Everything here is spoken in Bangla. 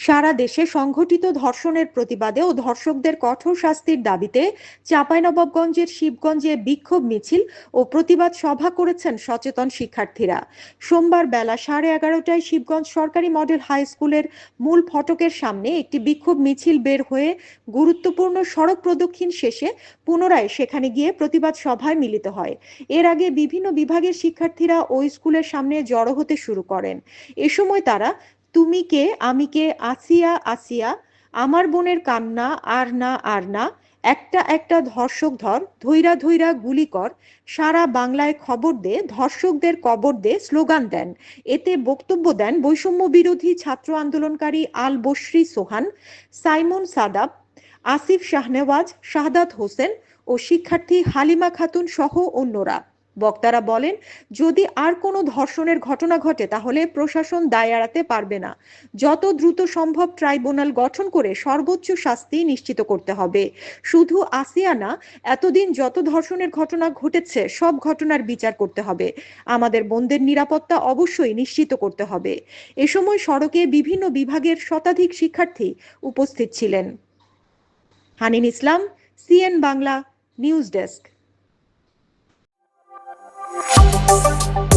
সারা দেশে সংঘটিত ধর্ষণের প্রতিবাদে ও ধর্ষকদের কঠোর শাস্তির দাবিতে চাঁপাইনবাবগঞ্জের শিবগঞ্জে বিক্ষোভ মিছিল ও প্রতিবাদ সভা করেছেন সচেতন শিক্ষার্থীরা। সোমবার বেলা সাড়ে এগারোটায় শিবগঞ্জ সরকারি মডেল হাই স্কুলের মূল ফটকের সামনে একটি বিক্ষোভ মিছিল বের হয়ে গুরুত্বপূর্ণ সড়ক প্রদক্ষিণ শেষে পুনরায় সেখানে গিয়ে প্রতিবাদ সভায় মিলিত হয়। এর আগে বিভিন্ন বিভাগের শিক্ষার্থীরা ওই স্কুলের সামনে জড়ো হতে শুরু করেন। এ সময় তারা তুমি কে আমি কে আসিয়া আসিয়া, আমার বোনের কান্না, আর না আর না, একটা একটা ধর্ষক ধর, ধৈরা ধৈরা গুলি কর, সারা বাংলায় খবর দে, ধর্ষকদের কবর দে, স্লোগান দেন। এতে বক্তব্য দেন বৈষম্য বিরোধী ছাত্র আন্দোলনকারী আল বশ্রী সোহান, সাইমন সাদাব, আসিফ শাহনেওয়াজ, শাহাদাত হোসেন ও শিক্ষার্থী হালিমা খাতুন সহ অন্যরা। বক্তারা বলেন, যদি আর কোনো ধর্ষণের ঘটনা ঘটে, তাহলে প্রশাসন দায় এড়াতে পারবে না। যত দ্রুত সম্ভব ট্রাইব্যুনাল গঠন করে সর্বোচ্চ শাস্তি নিশ্চিত করতে হবে। শুধু আসিয়া না, এতদিন যত ধর্ষণের ঘটনা ঘটেছে, সব ঘটনার বিচার করতে হবে। আমাদের বোনদের নিরাপত্তা অবশ্যই নিশ্চিত করতে হবে। এ সময় সড়কে বিভিন্ন বিভাগের শতাধিক শিক্ষার্থী উপস্থিত ছিলেন। Hanin Islam, CN Bangla, news desk. thank you